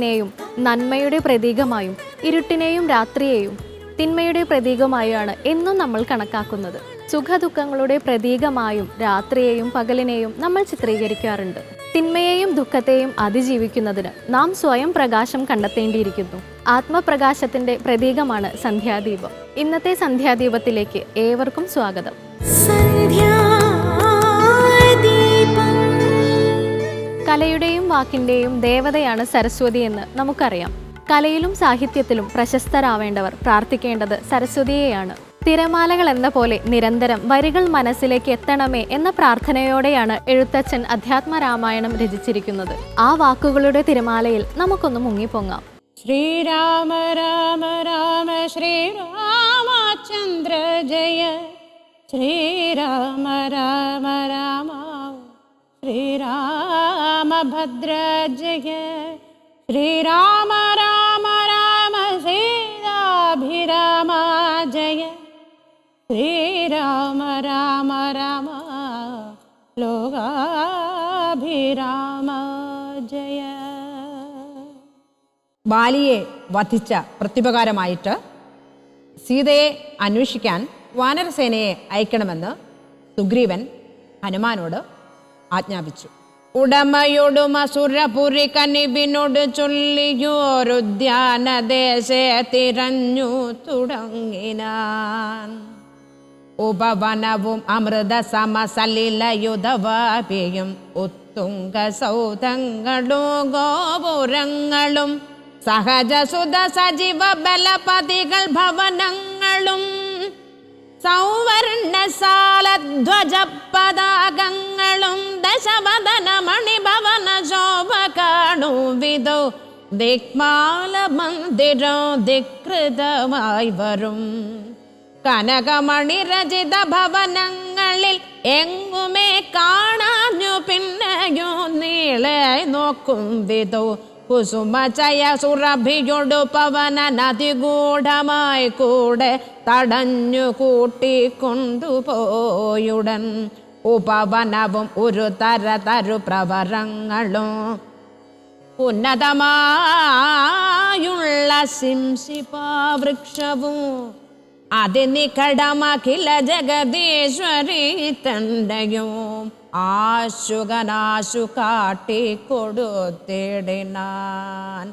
പകലിനെയും നന്മയുടെ പ്രതീകമായും ഇരുട്ടിനെയും രാത്രിയെയും തിന്മയുടെ പ്രതീകമായാണ് എന്നും നമ്മൾ കണക്കാക്കുന്നത്. സുഖദുഃഖങ്ങളുടെ പ്രതീകമായും രാത്രിയെയും പകലിനെയും നമ്മൾ ചിത്രീകരിക്കാറുണ്ട്. തിന്മയെയും ദുഃഖത്തെയും അതിജീവിക്കുന്നതിന് നാം സ്വയം പ്രകാശം കണ്ടെത്തേണ്ടിയിരിക്കുന്നു. ആത്മപ്രകാശത്തിന്റെ പ്രതീകമാണ് സന്ധ്യാദീപം. ഇന്നത്തെ സന്ധ്യാദീപത്തിലേക്ക് ഏവർക്കും സ്വാഗതം. കലയുടെയും വാക്കിന്റെയും ദേവതയാണ് സരസ്വതി എന്ന് നമുക്കറിയാം. കലയിലും സാഹിത്യത്തിലും പ്രശസ്തരാവേണ്ടവർ പ്രാർത്ഥിക്കേണ്ടത് സരസ്വതിയെയാണ്. തിരമാലകൾ എന്ന പോലെ നിരന്തരം വരികൾ മനസ്സിലേക്ക് എത്തണമേ എന്ന പ്രാർത്ഥനയോടെയാണ് എഴുത്തച്ഛൻ അധ്യാത്മരാമായണം രചിച്ചിരിക്കുന്നത്. ആ വാക്കുകളുടെ തിരമാലയിൽ നമുക്കൊന്ന് മുങ്ങിപ്പൊങ്ങാം. ശ്രീരാമ രാമ രാമ ശ്രീരാമചന്ദ്ര ജയ. ശ്രീരാമ രാമ രാമ ശ്രീരാമഭദ്ര ജയ ശ്രീരാമ രാമ രാമ സീതാഭിരാമ ജയ ശ്രീരാമ രാമ രാമ ലോകാഭിരാമ ജയ ബാലിയെ വധിച്ച പ്രത്യുപകാരമായിട്ട് സീതയെ അന്വേഷിക്കാൻ വാനരസേനയെ അയക്കണമെന്ന് സുഗ്രീവൻ ഹനുമാനോട് ആജ്ഞാപിച്ചു. ഉടമയോടും അസുരപുരി കനിവിനോട് ചൊല്ലിയോരുദ്യാനദേശേ തിരഞ്ഞു തുടങ്ങിനാൻ. ഉപവനവും അമൃത സമസലിലയുധവാപിയും ഉത്തുംഗ സൗധങ്ങളും ഗോപുരങ്ങളും സഹജസുത സജീവ ബലപതികൾ ഭവനങ്ങളും സൗവർണസാലധ്വജ പതാകങ്ങളും ദശവദന മണിഭവന ശോഭ കാണു വിധോ. ദിക്മാല മന്ദിരോ ദിക്കൃതമായി വരും. കനകമണി രചിത ഭവനങ്ങളിൽ എങ്ങുമേ കാണാഞ്ഞു പിന്നെയോ നീളെ നോക്കും വിധോ. കുസുമചയ സുരഭിയൊടു പവന നദിഗൂഢമായി കൂടെ തടഞ്ഞു കൂട്ടിക്കൊണ്ടുപോയുടൻ. ഉപവനവും ഒരു തര തരു പ്രവരങ്ങളും ഉന്നതമായുള്ള സിംസിപാവൃക്ഷവും അതിനികടമഖില ജഗദീശ്വരി തണ്ടയും. ആശുകനാശു കാട്ടിക്കൊടുത്തിടിനാൻ.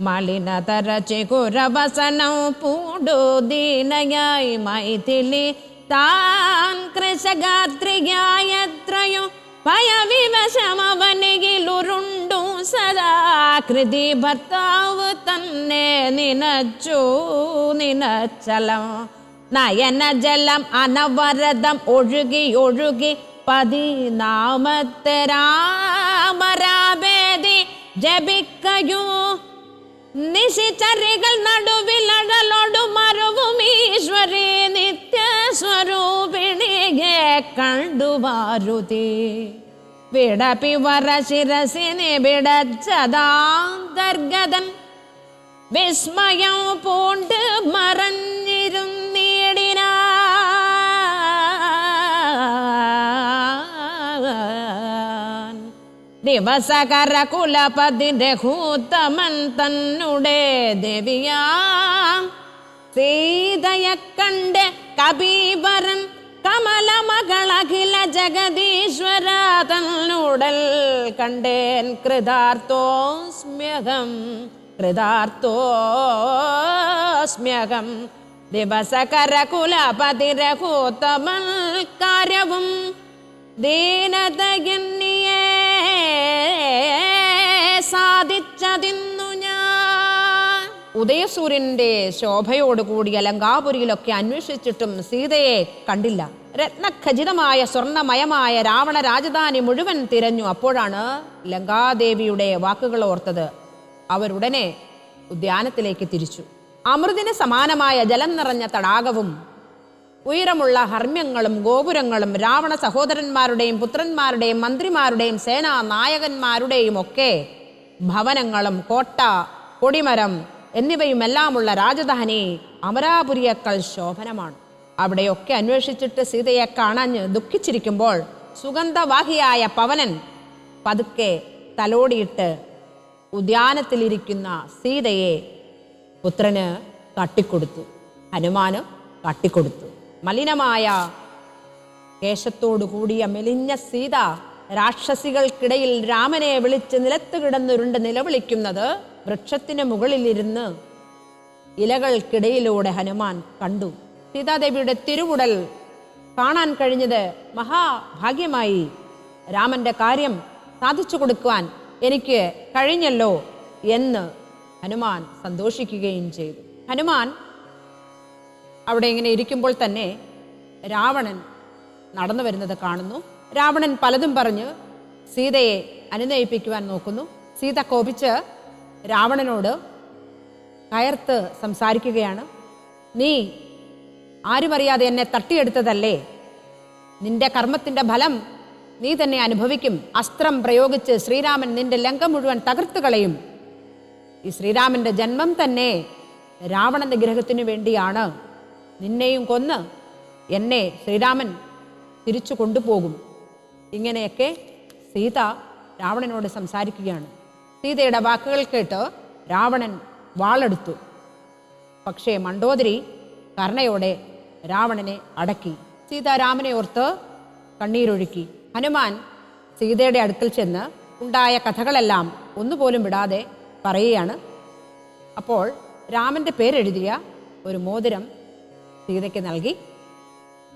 മലിനതര ചികുരവസനം പൂടു ദീനയായി മൈഥിലി. താൻ കൃശഗാത്രിയായത്രയും ഭയവിവശമവനികിലുരുണ്ടു സദാ. കൃതി ഭർത്താവ് തന്നെ നിനച്ചു നിനച്ചലം. നയനജലം അനവരതം ഒഴുകി ഒഴുകി പതിനാമത്തെ രാമരാവേദി ജപിക്കയൂ. നിശിചരികൾ നടുവിൽ അഴലോടു മറവും ഈശ്വരി നിത്യസ്വരൂപിണിയെ കണ്ടു മാരുതി വിടപിവര ശിരസിനെ വിടച്ചതാന്തർഗതൻ വിസ്മയം പൂണ്ട് മറഞ്ഞിരുന്നിടിനാൻ ദിവസകര കുലപതിന്റെ ഹൂത്തമൻ തന്നുടെ ദേവിയാ. സീതയെ കണ്ട് കബീവരൻ കമലമകളഖില ജഗദീശ്വര തന്നുടൽ കണ്ടേൻ കൃതാർത്ഥോസ്മ്യകം കൃതാർത്ഥോസ്മ്യകം ദിവസകര കുലപതിരഹൂത്തമൽ കാര്യവും ദീനതയെന്നിയേ സാധിച്ചതിന്നു ഞാൻ. ഉദയസൂര്യന്റെ ശോഭയോടുകൂടി അലങ്കാപുരിയിലൊക്കെ അന്വേഷിച്ചിട്ടും സീതയെ കണ്ടില്ല. രത്നഖചിതമായ സ്വർണമയമായ രാവണ രാജധാനി മുഴുവൻ തിരഞ്ഞു. അപ്പോഴാണ് ലങ്കാദേവിയുടെ വാക്കുകൾ ഓർത്തത്. അവരുടനെ ഉദ്യാനത്തിലേക്ക് തിരിച്ചു. അമൃതിന് സമാനമായ ജലം നിറഞ്ഞ തടാകവും ഉയരമുള്ള ഹർമ്മ്യങ്ങളും ഗോപുരങ്ങളും രാവണ സഹോദരന്മാരുടെയും പുത്രന്മാരുടെയും മന്ത്രിമാരുടെയും സേനാ നായകന്മാരുടെയും ഒക്കെ ഭവനങ്ങളും കോട്ട കൊടിമരം എന്നിവയുമെല്ലാമുള്ള രാജധാനി അമരാപുരിയേക്കാൾ ശോഭനമാണ്. അവിടെയൊക്കെ അന്വേഷിച്ചിട്ട് സീതയെ കാണാഞ്ഞ് ദുഃഖിച്ചിരിക്കുമ്പോൾ സുഗന്ധവാഹിയായ പവനൻ പതുക്കെ തലോടിയിട്ട് ഉദ്യാനത്തിലിരിക്കുന്ന സീതയെ പുത്രന് തട്ടിക്കൊടുത്തു. ഹനുമാന് തട്ടിക്കൊടുത്തു. മലിനമായ കേശത്തോടു കൂടിയ മെലിഞ്ഞ സീത രാക്ഷസികൾക്കിടയിൽ രാമനെ വിളിച്ച് നിലത്ത് കിടന്നുരുണ്ട് നിലവിളിക്കുന്നത് വൃക്ഷത്തിന് മുകളിലിരുന്ന് ഇലകൾക്കിടയിലൂടെ ഹനുമാൻ കണ്ടു. സീതാദേവിയുടെ തിരുവുടൽ കാണാൻ കഴിഞ്ഞത് മഹാഭാഗ്യമായി രാമന്റെ കാര്യം സാധിച്ചു കൊടുക്കുവാൻ എനിക്ക് കഴിഞ്ഞല്ലോ എന്ന് ഹനുമാൻ സന്തോഷിക്കുകയും ചെയ്തു. ഹനുമാൻ അവിടെ ഇങ്ങനെ ഇരിക്കുമ്പോൾ തന്നെ രാവണൻ നടന്നു വരുന്നത് കാണുന്നു. രാവണൻ പലതും പറഞ്ഞ് സീതയെ അനുനയിപ്പിക്കുവാൻ നോക്കുന്നു. സീത കോപിച്ച് രാവണനോട് കയർത്ത് സംസാരിക്കുകയാണ്. നീ ആരുമറിയാതെ എന്നെ തട്ടിയെടുത്തതല്ലേ? നിന്റെ കർമ്മത്തിന്റെ ഫലം നീ തന്നെ അനുഭവിക്കും. അസ്ത്രം പ്രയോഗിച്ച് ശ്രീരാമൻ നിന്റെ ലങ്ക മുഴുവൻ തകർത്തു കളയും. ഈ ശ്രീരാമന്റെ ജന്മം തന്നെ രാവണന്റെ ഗ്രഹത്തിനു വേണ്ടിയാണ്. നിന്നെയും കൊന്ന് എന്നെ ശ്രീരാമൻ തിരിച്ചു കൊണ്ടുപോകും. ഇങ്ങനെയൊക്കെ സീത രാവണനോട് സംസാരിക്കുകയാണ്. സീതയുടെ വാക്കുകൾ കേട്ട് രാവണൻ വാളെടുത്തു. പക്ഷേ മണ്ടോദരി കർണയോടെ രാവണനെ അടക്കി. സീത രാമനെ ഓർത്ത് കണ്ണീരൊഴുക്കി. ഹനുമാൻ സീതയുടെ അടുക്കൽ ചെന്ന് ഉണ്ടായ കഥകളെല്ലാം ഒന്നുപോലും വിടാതെ പറയുകയാണ്. അപ്പോൾ രാമന്റെ പേരെഴുതിയ ഒരു മോതിരം സീതയ്ക്ക് നൽകി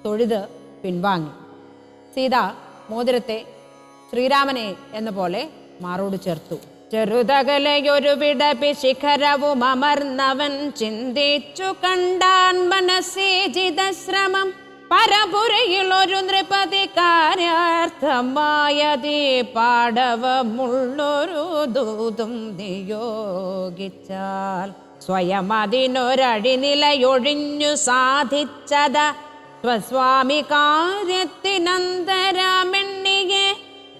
തൊഴുത് പിൻവാങ്ങി. സീത മോതിരത്തെ ശ്രീരാമനെ എന്ന പോലെ മാറോട് ചേർത്തു. ചെറുതകലയൊരു വിടപി ശിഖരവും അമർന്നവൻ ചിന്തിച്ചു കണ്ടാൻ മനസ്സേജിത ശ്രമം. പരപുരയിൽ ഒരു നൃപതി കാര്യാർത്ഥമായതീ പാടവമുള്ളൊരു ദൂതും നിയോഗിച്ചാൽ സ്വയം അതിനൊരഴി നിലയൊഴിഞ്ഞു സാധിച്ചത. സ്വസ്വാമി കാര്യത്തിനന്തരമെണ്ണിയെ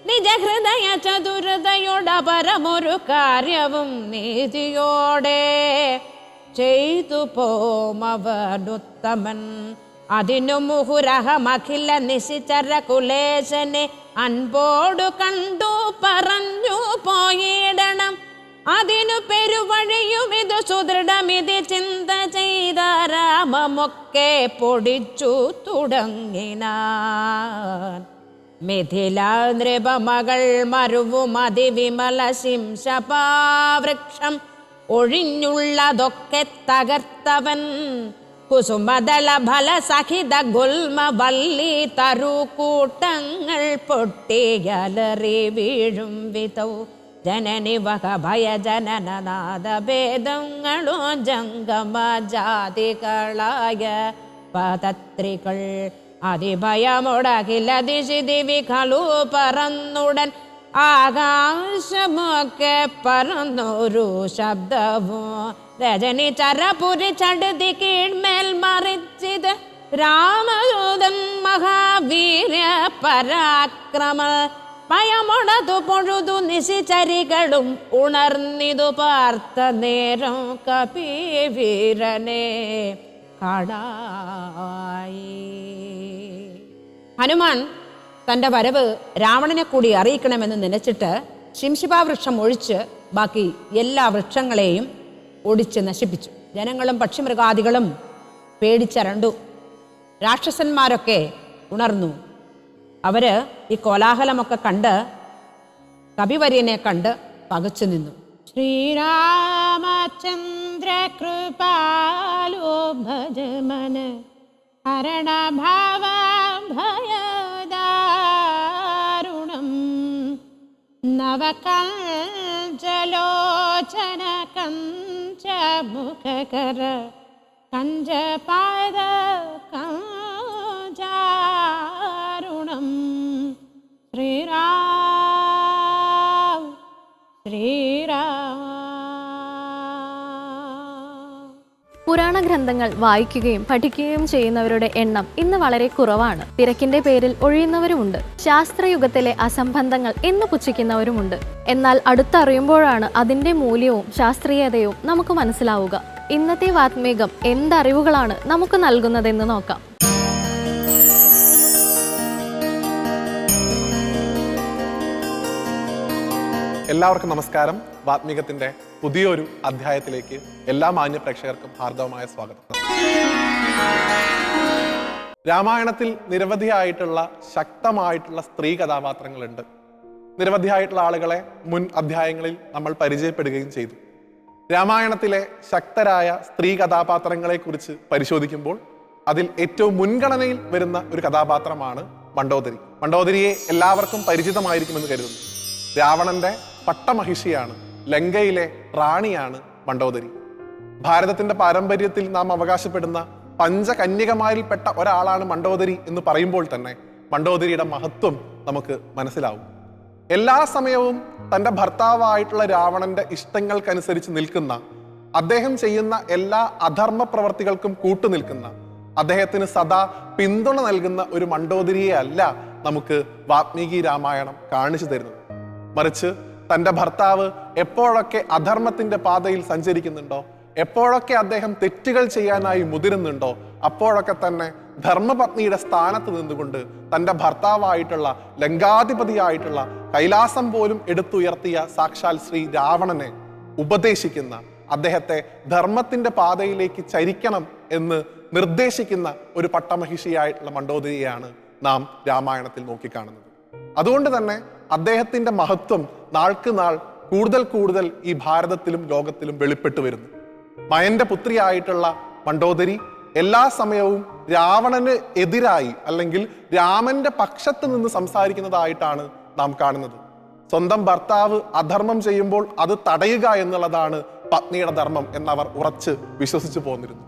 നിജഹൃദയ ചതുരതയുടെ പരമൊരു കാര്യവും നീതിയോടെ ചെയ്തു പോമവനുത്തമൻ. അതിനു മുഹുരഹമഖില നിശിചര കുലേശനെ അൻപോടു കണ്ടു പറഞ്ഞു പോയിടണം. അതിനു പെരുവഴിയും ഇത് സുദൃഢമിതി ചിന്ത ചെയ്ത രാമമൊക്കെ പൊടിച്ചു തുടങ്ങിനാൻ. മിഥില നൃപമകൾ മരുവും അതിവിമല ശിംശപാവൃക്ഷം ഒഴിഞ്ഞുള്ളതൊക്കെ തകർത്തവൻ. കുസുമദല ഫല സഹിത ഗുൽമ വല്ലി തരുകൂട്ടങ്ങൾ പൊട്ടിയലറി വീഴും വിധൗ. ജനനി വക ഭയ ജനനനാദ ഭേദങ്ങളോ ജംഗമ ജാതികളായ പതത്രികൾ അതിഭയമൊടകില ദിശി ദിവികളു പറന്നുടൻ ആകാശമൊക്കെ പറന്നൊരു ശബ്ദവും രജനി ചരപുരി ചടുതി കീഴ്മേൽ മറിച്ചിത് രാമദൂതൻ മഹാവീര്യ പരാക്രമ ഭയമൊടതു പൊഴുതു നിശിചരികളും ഉണർന്നിതു പാർത്ത നേരം കപീവീരനെ കാണായി ഹനുമാൻ തന്റെ വരവ് രാവണനെ കൂടി അറിയിക്കണമെന്ന് നനച്ചിട്ട് ശിംശിപാ വൃക്ഷം ഒഴിച്ച് ബാക്കി എല്ലാ വൃക്ഷങ്ങളെയും ഒടിച്ച് നശിപ്പിച്ചു. ജനങ്ങളും പക്ഷിമൃഗാദികളും പേടിച്ചരണ്ടു. രാക്ഷസന്മാരൊക്കെ ഉണർന്നു. അവർ ഈ കോലാഹലമൊക്കെ കണ്ട് കവിവര്യനെ കണ്ട് പകച്ചു നിന്നു. ശ്രീരാമചന്ദ്ര കൃപാലോ ഭജമന ഹരണഭാവ ഹരണ ഭാവ ഭയദാരുണം നവകഞ്ചലോചന കഞ്ച മുഖകര കഞ്ച ശ്രീരാം ശ്രീരാം. പുരാണ ഗ്രന്ഥങ്ങൾ വായിക്കുകയും പഠിക്കുകയും ചെയ്യുന്നവരുടെ എണ്ണം ഇന്ന് വളരെ കുറവാണ്. തിരക്കിന്റെ പേരിൽ ഒഴിയുന്നവരുമുണ്ട്. ശാസ്ത്രയുഗത്തിലെ അസംബന്ധങ്ങൾ എന്ന് പുച്ഛിക്കുന്നവരുമുണ്ട്. എന്നാൽ അടുത്തറിയുമ്പോഴാണ് അതിന്റെ മൂല്യവും ശാസ്ത്രീയതയും നമുക്ക് മനസ്സിലാവുക. ഇന്നത്തെ വാത്മീകം എന്തറിവുകളാണ് നമുക്ക് നൽകുന്നതെന്ന് നോക്കാം. എല്ലാവർക്കും നമസ്കാരം. വാത്മീകത്തിന്റെ പുതിയൊരു അധ്യായത്തിലേക്ക് എല്ലാ മാന്യ പ്രേക്ഷകർക്കും ഹാർദവമായ സ്വാഗതം. രാമായണത്തിൽ നിരവധിയായിട്ടുള്ള ശക്തമായിട്ടുള്ള സ്ത്രീ കഥാപാത്രങ്ങളുണ്ട്. നിരവധിയായിട്ടുള്ള ആളുകളെ മുൻ അധ്യായങ്ങളിൽ നമ്മൾ പരിചയപ്പെടുകയും ചെയ്തു. രാമായണത്തിലെ ശക്തരായ സ്ത്രീ കഥാപാത്രങ്ങളെ കുറിച്ച് പരിശോധിക്കുമ്പോൾ അതിൽ ഏറ്റവും മുൻഗണനയിൽ വരുന്ന ഒരു കഥാപാത്രമാണ് മണ്ടോദരി. മണ്ടോദരിയെ എല്ലാവർക്കും പരിചിതമായിരിക്കുമെന്ന് കരുതുന്നു. രാവണന്റെ പട്ടമഹിഷിയാണ് ലങ്കയിലെ റാണിയാണ് മണ്ടോദരി. ഭാരതത്തിന്റെ പാരമ്പര്യത്തിൽ നാം അവകാശപ്പെടുന്ന പഞ്ചകന്യകമാരിൽപ്പെട്ട ഒരാളാണ് മണ്ടോദരി എന്ന് പറയുമ്പോൾ തന്നെ മണ്ടോദരിയുടെ മഹത്വം നമുക്ക് മനസ്സിലാവും. എല്ലാ സമയവും തന്റെ ഭർത്താവായിട്ടുള്ള രാവണന്റെ ഇഷ്ടങ്ങൾക്കനുസരിച്ച് നിൽക്കുന്ന അദ്ദേഹം ചെയ്യുന്ന എല്ലാ അധർമ്മ പ്രവർത്തികൾക്കും കൂട്ടുനിൽക്കുന്ന അദ്ദേഹത്തിന് സദാ പിന്തുണ നൽകുന്ന ഒരു മണ്ടോദരിയെ അല്ല നമുക്ക് വാത്മീകി രാമായണം കാണിച്ചു തരുന്നത്. മറിച്ച് തന്റെ ഭർത്താവ് എപ്പോഴൊക്കെ അധർമ്മത്തിന്റെ പാതയിൽ സഞ്ചരിക്കുന്നുണ്ടോ? എപ്പോഴൊക്കെ അദ്ദേഹം തെറ്റുകൾ ചെയ്യാനായി മുതിരുന്നുണ്ടോ? അപ്പോഴൊക്കെ തന്നെ ധർമ്മപത്നിയുടെ സ്ഥാനത്ത് നിന്നുകൊണ്ട് തന്റെ ഭർത്താവായിട്ടുള്ള ലങ്കാധിപതിയായിട്ടുള്ള കൈലാസം പോലും എടുത്തുയർത്തിയ സാക്ഷാൽ ശ്രീ രാവണനെ ഉപദേശിക്കുന്ന അദ്ദേഹത്തെ ധർമ്മത്തിന്റെ പാതയിലേക്ക് ചരിക്കണം എന്ന് നിർദ്ദേശിക്കുന്ന ഒരു പട്ടമഹിഷിയായിട്ടുള്ള മണ്ഡോദരിയാണ് നാം രാമായണത്തിൽ നോക്കിക്കാണുന്നത്. അതുകൊണ്ട് തന്നെ അദ്ദേഹത്തിന്റെ മഹത്വം നാൾക്ക് നാൾ കൂടുതൽ കൂടുതൽ ഈ ഭാരതത്തിലും ലോകത്തിലും വെളിപ്പെട്ടു വരുന്നു. മയന്റെ പുത്രിയായിട്ടുള്ള മണ്ടോദരി എല്ലാ സമയവും രാവണന് എതിരായി അല്ലെങ്കിൽ രാമന്റെ പക്ഷത്ത് നിന്ന് സംസാരിക്കുന്നതായിട്ടാണ് നാം കാണുന്നത്. സ്വന്തം ഭർത്താവ് അധർമ്മം ചെയ്യുമ്പോൾ അത് തടയുക എന്നുള്ളതാണ് പത്നിയുടെ ധർമ്മം എന്നവർ ഉറച്ച് വിശ്വസിച്ചു പോന്നിരുന്നു.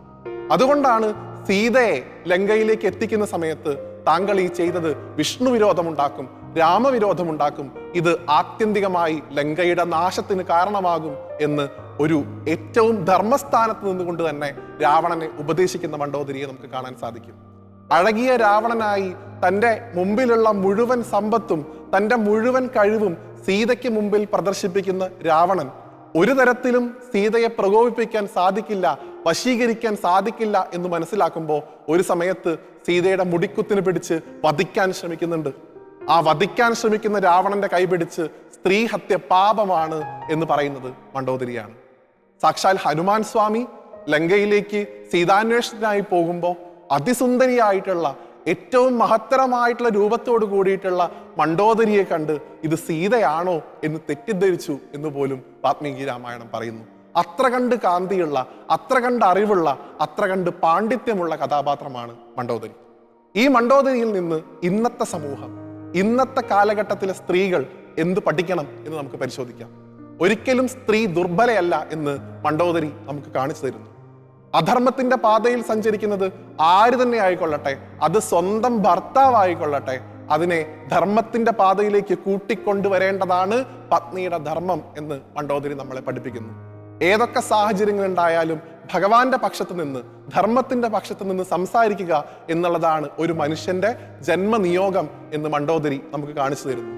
അതുകൊണ്ടാണ് സീതയെ ലങ്കയിലേക്ക് എത്തിക്കുന്ന സമയത്ത് താങ്കൾ ഈ ചെയ്തത് വിഷ്ണു വിരോധമുണ്ടാക്കും രാമവിരോധമുണ്ടാക്കും ഇത് ആത്യന്തികമായി ലങ്കയുടെ നാശത്തിന് കാരണമാകും എന്ന് ഒരു ഏറ്റവും ധർമ്മസ്ഥാനത്ത് നിന്നുകൊണ്ട് തന്നെ രാവണനെ ഉപദേശിക്കുന്ന മണ്ടോദരിയെ നമുക്ക് കാണാൻ സാധിക്കും. അഴകിയ രാവണനായി തന്റെ മുമ്പിലുള്ള മുഴുവൻ സമ്പത്തും തന്റെ മുഴുവൻ കഴിവും സീതയ്ക്ക് മുമ്പിൽ പ്രദർശിപ്പിക്കുന്ന രാവണൻ ഒരു തരത്തിലും സീതയെ പ്രകോപിപ്പിക്കാൻ സാധിക്കില്ല വശീകരിക്കാൻ സാധിക്കില്ല എന്ന് മനസ്സിലാക്കുമ്പോൾ ഒരു സമയത്ത് സീതയുടെ മുടിക്കുത്തിന് പിടിച്ച് വധിക്കാൻ ശ്രമിക്കുന്നുണ്ട്. ആ വധിക്കാൻ ശ്രമിക്കുന്ന രാവണന്റെ കൈപിടിച്ച് സ്ത്രീ ഹത്യ പാപമാണ് എന്ന് പറയുന്നത് മണ്ടോദരിയാണ്. സാക്ഷാൽ ഹനുമാൻ സ്വാമി ലങ്കയിലേക്ക് സീതാന്വേഷണത്തിനായി പോകുമ്പോൾ അതിസുന്ദരിയായിട്ടുള്ള ഏറ്റവും മഹത്തരമായിട്ടുള്ള രൂപത്തോട് കൂടിയിട്ടുള്ള മണ്ടോദരിയെ കണ്ട് ഇത് സീതയാണോ എന്ന് തെറ്റിദ്ധരിച്ചു എന്ന് പോലും വാത്മീകി രാമായണം പറയുന്നു. അത്ര കണ്ട് കാന്തിയുള്ള അത്ര കണ്ട് അറിവുള്ള അത്ര കണ്ട് പാണ്ഡിത്യമുള്ള കഥാപാത്രമാണ് മണ്ടോദരി. ഈ മണ്ടോദരിയിൽ നിന്ന് ഇന്നത്തെ സമൂഹം ഇന്നത്തെ കാലഘട്ടത്തിലെ സ്ത്രീകൾ എന്ത് പഠിക്കണം എന്ന് നമുക്ക് പരിശോധിക്കാം. ഒരിക്കലും സ്ത്രീ ദുർബലയല്ല എന്ന് മണ്ടോദരി നമുക്ക് കാണിച്ചു തരുന്നു. അധർമ്മത്തിന്റെ പാതയിൽ സഞ്ചരിക്കുന്നത് ആര് തന്നെ ആയിക്കൊള്ളട്ടെ അത് സ്വന്തം ഭർത്താവായിക്കൊള്ളട്ടെ അതിനെ ധർമ്മത്തിന്റെ പാതയിലേക്ക് കൂട്ടിക്കൊണ്ടുവരേണ്ടതാണ് പത്നിയുടെ ധർമ്മം എന്ന് മണ്ടോദരി നമ്മളെ പഠിപ്പിക്കുന്നു. ഏതൊക്കെ സാഹചര്യങ്ങൾ ഉണ്ടായാലും ഭഗവാന്റെ പക്ഷത്ത് നിന്ന് ധർമ്മത്തിന്റെ പക്ഷത്ത് നിന്ന് സംസാരിക്കുക എന്നുള്ളതാണ് ഒരു മനുഷ്യന്റെ ജന്മനിയോഗം എന്ന് മണ്ടോദരി നമുക്ക് കാണിച്ചു തരുന്നു.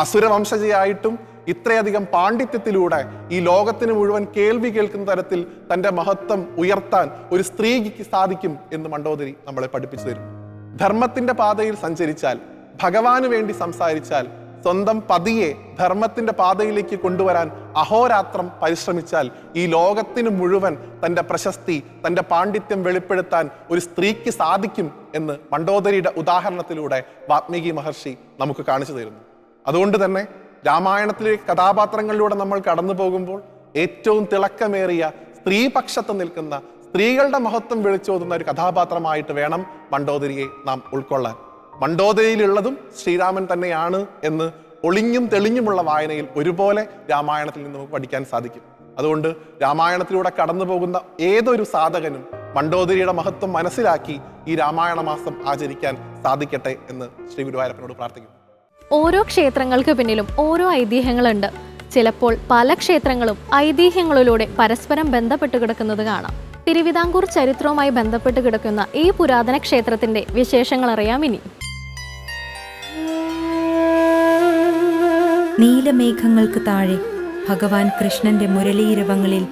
അസുരവംശജയായിട്ടും ഇത്രയധികം പാണ്ഡിത്യത്തിലൂടെ ഈ ലോകത്തിന് മുഴുവൻ കേൾവി കേൾക്കുന്ന തരത്തിൽ തന്റെ മഹത്വം ഉയർത്താൻ ഒരു സ്ത്രീക്ക് സാധിക്കും എന്ന് മണ്ടോദരി നമ്മളെ പഠിപ്പിച്ചു തരുന്നു. ധർമ്മത്തിന്റെ പാതയിൽ സഞ്ചരിച്ചാൽ ഭഗവാന് വേണ്ടി സംസാരിച്ചാൽ സ്വന്തം പതിയെ ധർമ്മത്തിന്റെ പാതയിലേക്ക് കൊണ്ടുവരാൻ അഹോരാത്രം പരിശ്രമിച്ചാൽ ഈ ലോകത്തിന് മുഴുവൻ തന്റെ പ്രശസ്തി തന്റെ പാണ്ഡിത്യം വെളിപ്പെടുത്താൻ ഒരു സ്ത്രീക്ക് സാധിക്കും എന്ന് മണ്ഡോദരിയുടെ ഉദാഹരണത്തിലൂടെ വാത്മീകി മഹർഷി നമുക്ക് കാണിച്ചു തരുന്നു. അതുകൊണ്ട് തന്നെ രാമായണത്തിലെ കഥാപാത്രങ്ങളിലൂടെ നമ്മൾ കടന്നു പോകുമ്പോൾ ഏറ്റവും തിളക്കമേറിയ സ്ത്രീപക്ഷത്ത് നിൽക്കുന്ന സ്ത്രീകളുടെ മഹത്വം വിളിച്ചോതുന്ന ഒരു കഥാപാത്രമായിട്ട് വേണം മണ്ഡോദരിയെ നാം ഉൾക്കൊള്ളാൻ. മണ്ടോദരിയിലുള്ളതും ശ്രീരാമൻ തന്നെയാണ് എന്ന് ഒളിഞ്ഞും തെളിഞ്ഞുമുള്ള വായനയിൽ ഒരുപോലെ രാമായണത്തിൽ നിന്ന് നമുക്ക് പഠിക്കാൻ സാധിക്കും. അതുകൊണ്ട് രാമായണത്തിലൂടെ കടന്നു പോകുന്ന ഏതൊരു സാധകനും മണ്ടോദരിയുടെ മഹത്വം മനസ്സിലാക്കി ഈ രാമായണ മാസം ആചരിക്കാൻ സാധിക്കട്ടെ എന്ന് ശ്രീ ഗുരുവായൂരപ്പനോട് പ്രാർത്ഥിക്കുന്നു. ഓരോ ക്ഷേത്രങ്ങൾക്ക് പിന്നിലും ഓരോ ഐതിഹ്യങ്ങളുണ്ട്. ചിലപ്പോൾ പല ക്ഷേത്രങ്ങളും ഐതിഹ്യങ്ങളിലൂടെ പരസ്പരം ബന്ധപ്പെട്ട് കിടക്കുന്നത് കാണാം. തിരുവിതാംകൂർ ചരിത്രവുമായി ബന്ധപ്പെട്ട് കിടക്കുന്ന ഈ പുരാതന ക്ഷേത്രത്തിന്റെ വിശേഷങ്ങൾ അറിയാം ഇനി. നീലമേഘങ്ങൾക്ക് താഴെ ഭഗവാൻ കൃഷ്ണന്റെ മുരളീരവങ്ങളിൽ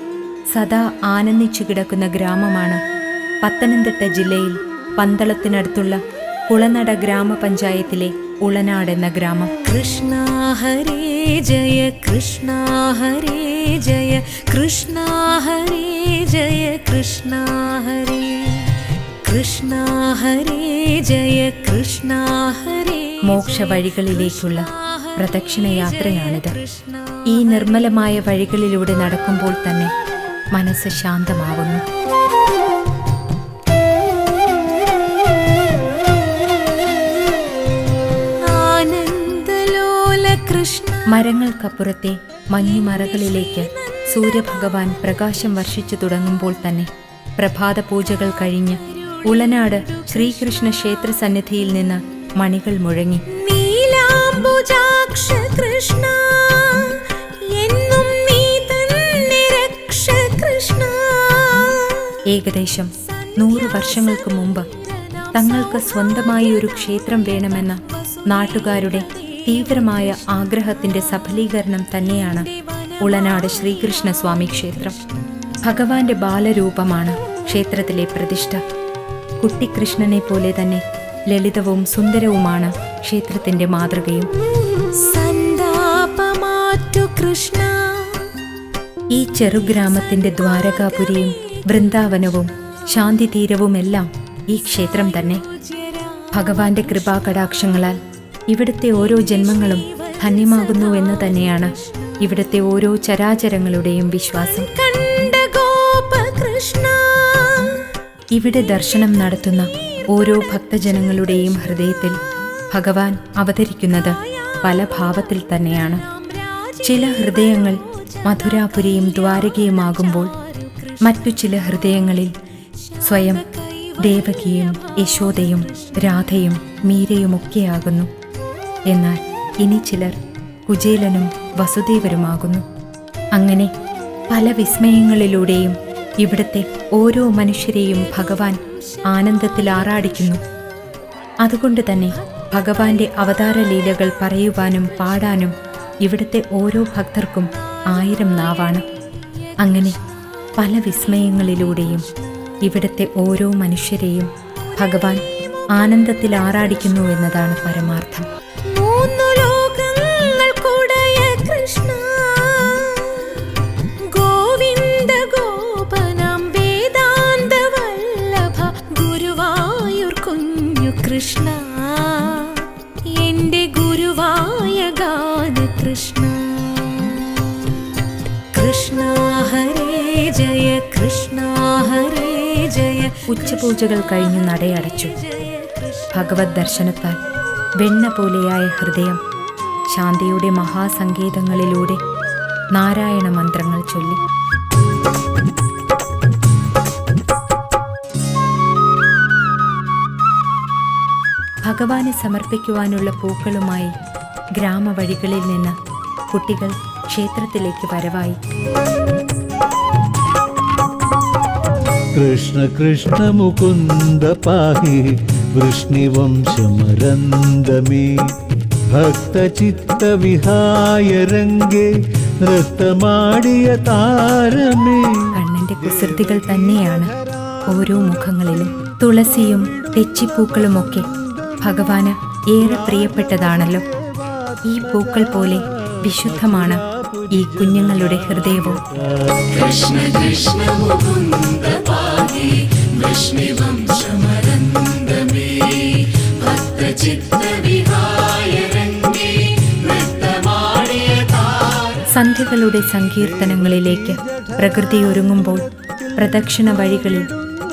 സദാ ആനന്ദിച്ചു കിടക്കുന്ന ഗ്രാമമാണ് പത്തനംതിട്ട ജില്ലയിൽ പന്തളത്തിനടുത്തുള്ള കുളനട ഗ്രാമപഞ്ചായത്തിലെ ഉളനാട് എന്ന ഗ്രാമം. കൃഷ്ണ ഹരേ ജയ കൃഷ്ണ ഹരേ ജയ കൃഷ്ണ ഹരേ ജയ കൃഷ്ണ ഹരേ. കൃഷ്ണ ഹരേ ജയ കൃഷ്ണ ഹരേ മോക്ഷ വഴികളിലേക്കുള്ള പ്രദക്ഷിണ യാത്രയാണിത് ഈ നിർമ്മലമായ വഴികളിലൂടെ നടക്കുമ്പോൾ തന്നെ മനസ്സ് ശാന്തമാവുന്നു. മരങ്ങൾക്കപ്പുറത്തെ മഞ്ഞുമറകളിലേക്ക് സൂര്യഭഗവാൻ പ്രകാശം വർഷിച്ചു തുടങ്ങുമ്പോൾ തന്നെ പ്രഭാത പൂജകൾ കഴിഞ്ഞ് ഉളനാട് ശ്രീകൃഷ്ണ ക്ഷേത്ര സന്നിധിയിൽ നിന്ന് മണികൾ മുഴങ്ങി. നീലാംബുജാക്ഷ കൃഷ്ണ എന്നും നീ തന്നെ രക്ഷ കൃഷ്ണ. ഏകദേശം നൂറ് വർഷങ്ങൾക്ക് മുമ്പ് തങ്ങൾക്ക് സ്വന്തമായി ഒരു ക്ഷേത്രം വേണമെന്ന നാട്ടുകാരുടെ തീവ്രമായ ആഗ്രഹത്തിന്റെ സഫലീകരണം തന്നെയാണ് ഉളനാട് ശ്രീകൃഷ്ണ സ്വാമി ക്ഷേത്രം. ഭഗവാന്റെ ബാലരൂപമാണ് ക്ഷേത്രത്തിലെ പ്രതിഷ്ഠ. കുട്ടിക്കൃഷ്ണനെ പോലെ തന്നെ ലളിതവും സുന്ദരവുമാണ് ക്ഷേത്രത്തിന്റെ മാതൃകയും. കൃഷ്ണ. ഈ ചെറുഗ്രാമത്തിന്റെ ദ്വാരകാപുരിയും വൃന്ദാവനവും ശാന്തിതീരവുമെല്ലാം ഈ ക്ഷേത്രം തന്നെ. ഭഗവാന്റെ കൃപാകടാക്ഷങ്ങളാൽ ഇവിടുത്തെ ഓരോ ജന്മങ്ങളും ധന്യമാകുന്നു എന്ന് തന്നെയാണ് ഇവിടുത്തെ ഓരോ ചരാചരങ്ങളുടെയും വിശ്വാസം. ഇവിടെ ദർശനം നടത്തുന്ന ഓരോ ഭക്തജനങ്ങളുടെയും ഹൃദയത്തിൽ ഭഗവാൻ അവതരിക്കുന്നത് പല ഭാവത്തിൽ തന്നെയാണ്. ചില ഹൃദയങ്ങൾ മധുരാപുരിയും ദ്വാരകയുമാകുമ്പോൾ മറ്റു ചില ഹൃദയങ്ങളിൽ സ്വയം ദേവകിയും യശോദയും രാധയും മീരയുമൊക്കെയാകുന്നു. എന്നാൽ ഇനി ചിലർ കുചേലനും വസുദേവരുമാകുന്നു. അങ്ങനെ പല വിസ്മയങ്ങളിലൂടെയും ഇവിടുത്തെ ഓരോ മനുഷ്യരെയും ഭഗവാൻ ആനന്ദത്തിൽ ആറാടിക്കുന്നു. അതുകൊണ്ട് തന്നെ ഭഗവാന്റെ അവതാര ലീലകൾ പറയുവാനും പാടാനും ഇവിടുത്തെ ഓരോ ഭക്തർക്കും ആയിരം നാവാണ്. അങ്ങനെ പല വിസ്മയങ്ങളിലൂടെയും ഇവിടുത്തെ ഓരോ മനുഷ്യരെയും ഭഗവാൻ ആനന്ദത്തിൽ ആറാടിക്കുന്നു എന്നതാണ് പരമാർത്ഥം. ഉച്ചപൂജകൾ കഴിഞ്ഞു നടയടച്ചു. ഭഗവത് ദർശനത്താൽ വെണ്ണ പോലെയായ ഹൃദയം ശാന്തിയുടെ മഹാസങ്കേതങ്ങളിലൂടെ നാരായണ മന്ത്രങ്ങൾ ചൊല്ലി. ഭഗവാനെ സമർപ്പിക്കുവാനുള്ള പൂക്കളുമായി ഗ്രാമവഴികളിൽ നിന്ന് കുട്ടികൾ ക്ഷേത്രത്തിലേക്ക് വരവായി. കൃഷ്ണ കൃഷ്ണ മുകുന്ദ പാഹി വൃഷ്ണിവംശമരന്തമേ ഭക്തചിത്തവിഹായ രംഗേ നൃത്തമാടിയ താരമേ. കണ്ണന്റെ കുസൃതികൾ തന്നെയാണ് ഓരോ മുഖങ്ങളിലും. തുളസിയും തെച്ചിപ്പൂക്കളുമൊക്കെ ഭഗവാന് ഏറെ പ്രിയപ്പെട്ടതാണല്ലോ. ഈ പൂക്കൾ പോലെ വിശുദ്ധമാണ് ഈ കുഞ്ഞുങ്ങളുടെ ഹൃദയവും സന്ധ്യകളുടെ സങ്കീർത്തനങ്ങളിലേക്ക് പ്രകൃതി ഒരുങ്ങുമ്പോൾ പ്രദക്ഷിണ വഴികളിൽ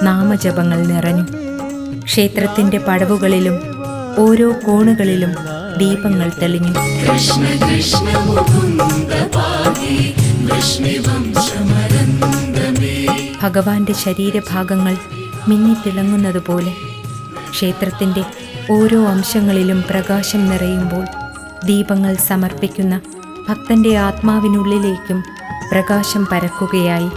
നാമജപങ്ങൾ നിറഞ്ഞു. ക്ഷേത്രത്തിന്റെ പടവുകളിലും ഓരോ കോണുകളിലും ദീപങ്ങൾ തെളിഞ്ഞു. ഭഗവാന്റെ ശരീരഭാഗങ്ങൾ മിന്നിത്തിളങ്ങുന്നതുപോലെ ക്ഷേത്രത്തിന്റെ ഓരോ അംശങ്ങളിലും പ്രകാശം നിറയുമ്പോൾ ദീപങ്ങൾ സമർപ്പിക്കുന്ന ഭക്തന്റെ ആത്മാവിനുള്ളിലേക്കും പ്രകാശം പരക്കുകയായി.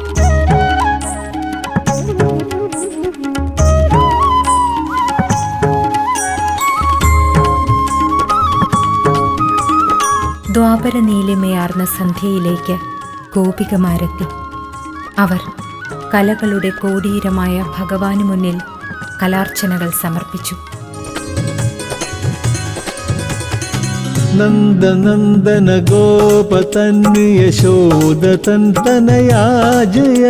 ദ്വാപര നീലിമയാർന്ന സന്ധ്യയിലേക്ക് ഗോപികമാരെത്തി. അവർ കലകളുടെ കോടീരമായ ഭഗവാന് മുന്നിൽ കലാർച്ചനകൾ സമർപ്പിച്ചു. നന്ദനന്ദന ഗോപതന്യശോദതന്തനയാ ജയ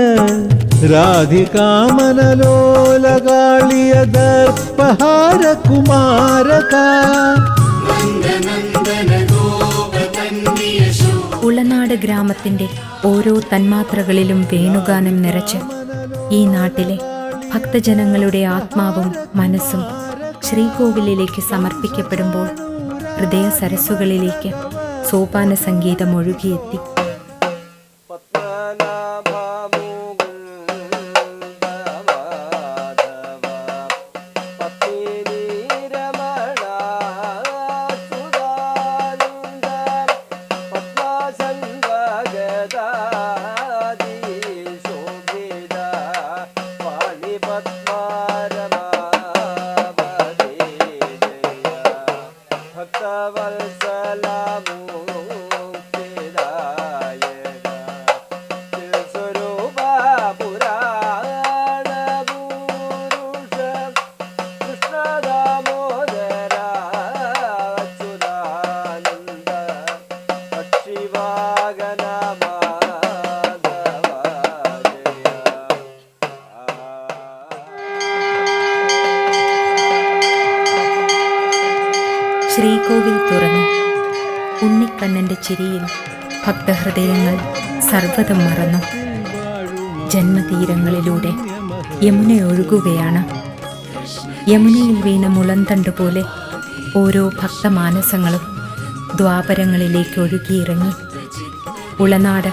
രാധികാമനലോലകാളിയ ദർപ്പഹാര കുമാരക ഉളനാട് ഗ്രാമത്തിന്റെ ഓരോ തന്മാത്രകളിലും വേണുഗാനം നിറച്ച് ഈ നാട്ടിലെ ഭക്തജനങ്ങളുടെ ആത്മാവും മനസ്സും ശ്രീകോവിലിലേക്ക് സമർപ്പിക്കപ്പെടുമ്പോൾ ഹൃദയ സരസ്സുകളിലേക്ക് സോപാന സംഗീതം ഒഴുകിയെത്തി. ഭക്തഹൃദയങ്ങൾ സർവതം മറന്നു. ജന്മതീരങ്ങളിലൂടെ യമുന ഒഴുകുകയാണ്. യമുനയിൽ വീണ മുളന്തണ്ട് പോലെ ഓരോ ഭക്തമാനസങ്ങളും ദ്വാപരങ്ങളിലേക്ക് ഒഴുകിയിറങ്ങി. ഉളനാട്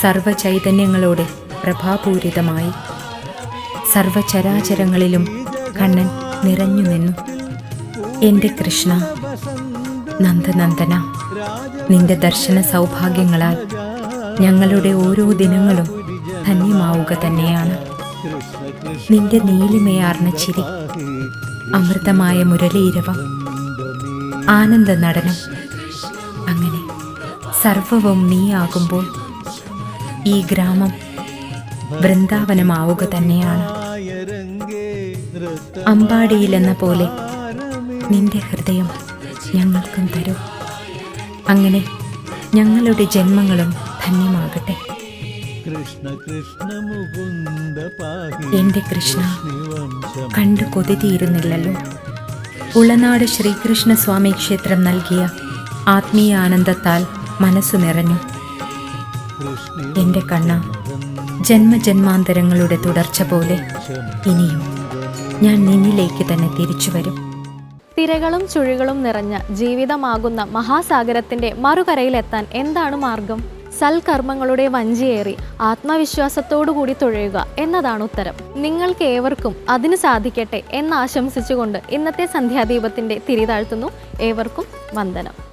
സർവചൈതന്യങ്ങളോടെ പ്രഭാപൂരിതമായി. സർവചരാചരങ്ങളിലും കണ്ണൻ നിറഞ്ഞു നിന്നു. എന്റെ കൃഷ്ണ നന്ദനന്ദന നിന്റെ ദർശന സൗഭാഗ്യങ്ങളാൽ ഞങ്ങളുടെ ഓരോ ദിനങ്ങളും ധന്യമാവുക തന്നെയാണ്. നിന്റെ നീലിമയാർന്ന ചിരി അമൃതമായ മുരളീരവം ആനന്ദ നടനം. അങ്ങനെ സർവവും നീയാകുമ്പോൾ ഈ ഗ്രാമം വൃന്ദാവനമാവുക തന്നെയാണ്. അമ്പാടിയിലെന്ന പോലെ നിന്റെ ഹൃദയം ഞങ്ങൾക്കും തരൂ. അങ്ങനെ ഞങ്ങളുടെ ജന്മങ്ങളും ധന്യമാകട്ടെ. എന്റെ കൃഷ്ണ കണ്ടു കൊതിരുന്നില്ലല്ലോ ഉളനാട് ശ്രീകൃഷ്ണ സ്വാമി ക്ഷേത്രം നൽകിയ ആത്മീയ ആനന്ദത്താൽ മനസ്സു നിറഞ്ഞു. എന്റെ കണ്ണ ജന്മജന്മാന്തരങ്ങളുടെ തുടർച്ച പോലെ ഇനിയും ഞാൻ നിന്നിലേക്ക് തന്നെ തിരിച്ചു വരും. തിരകളും ചുഴികളും നിറഞ്ഞ ജീവിതമാകുന്ന മഹാസാഗരത്തിന്റെ മറുകരയിലെത്താൻ എന്താണ് മാർഗം? സൽക്കർമ്മങ്ങളുടെ വഞ്ചിയേറി ആത്മവിശ്വാസത്തോടുകൂടി തുഴയുക എന്നതാണ് ഉത്തരം. നിങ്ങൾക്ക് ഏവർക്കും അതിന് സാധിക്കട്ടെ എന്നാശംസിച്ചുകൊണ്ട് ഇന്നത്തെ സന്ധ്യാദീപത്തിന്റെ തിരി താഴ്ത്തുന്നു. ഏവർക്കും വന്ദനം.